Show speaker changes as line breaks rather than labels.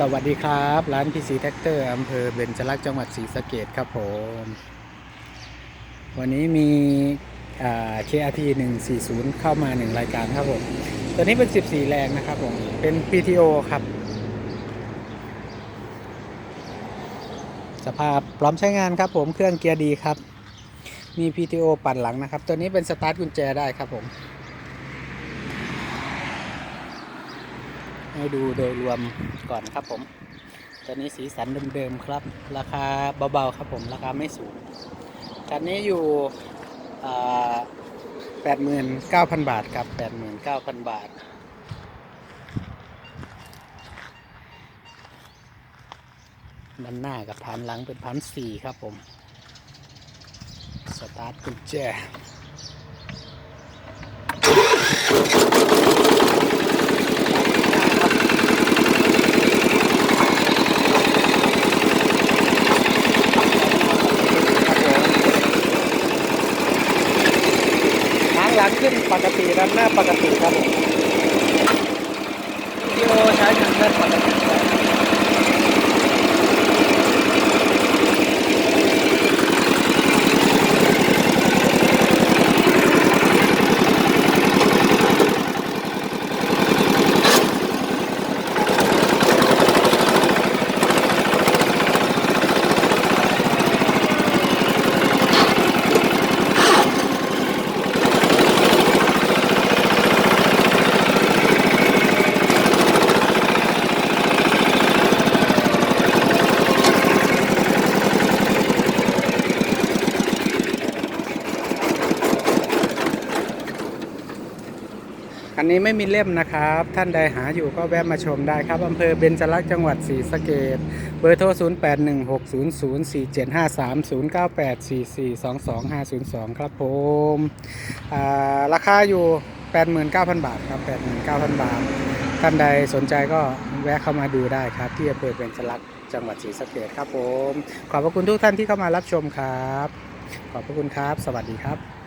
สวัสดีครับ ร้านพีซีแท็กเตอร์อำเภอเบญจรักษณ์จังหวัดศรีสะเกดครับผม วันนี้มีอ่า KRT 140 เข้ามา 1 รายการครับผม ตัวนี้เป็น 14 แรงนะครับผม เป็น PTO ครับ สภาพพร้อมใช้งานครับผมเครื่องเกียร์ดีครับ มี PTO ปั่นหลังนะครับ ตัวนี้เป็นสตาร์ทกุญแจได้ครับผม ให้ดูโดยรวมก่อนครับผมตัวนี้สีสันเดิมๆครับ ราคาเบาๆครับผมราคาไม่สูงคันนี้อยู่แปดหมื่นเก้าพันบาทครับแปดหมื่นเก้าพันบาท ด้านหน้ากับฐานหลังเป็นพันสี่ครับผม สตาร์ทกุญแจ หางหลังขึ้นปกติด้านหน้าปกติครับผมวิดีโอใช้งานได้ปกติ นนี้ไม่มีเล่มนะครับ ท่านใดหาอยู่ก็แวะมาชมได้ครับอำเภอเบญจรักษ์จังหวัดศรีสะเกดเบอร์โทร 0816004753 0984422502 ครับผมราคาอยู่ 89,000 บาทครับ 89,000 บาท ท่านใดสนใจก็แวะเข้ามาดูได้ครับ ที่อำเภอเบญจรักษ์จังหวัดศรีสะเกดครับผม ขอบพระคุณทุกท่านที่เข้ามารับชมครับ ขอบพระคุณครับ สวัสดีครับ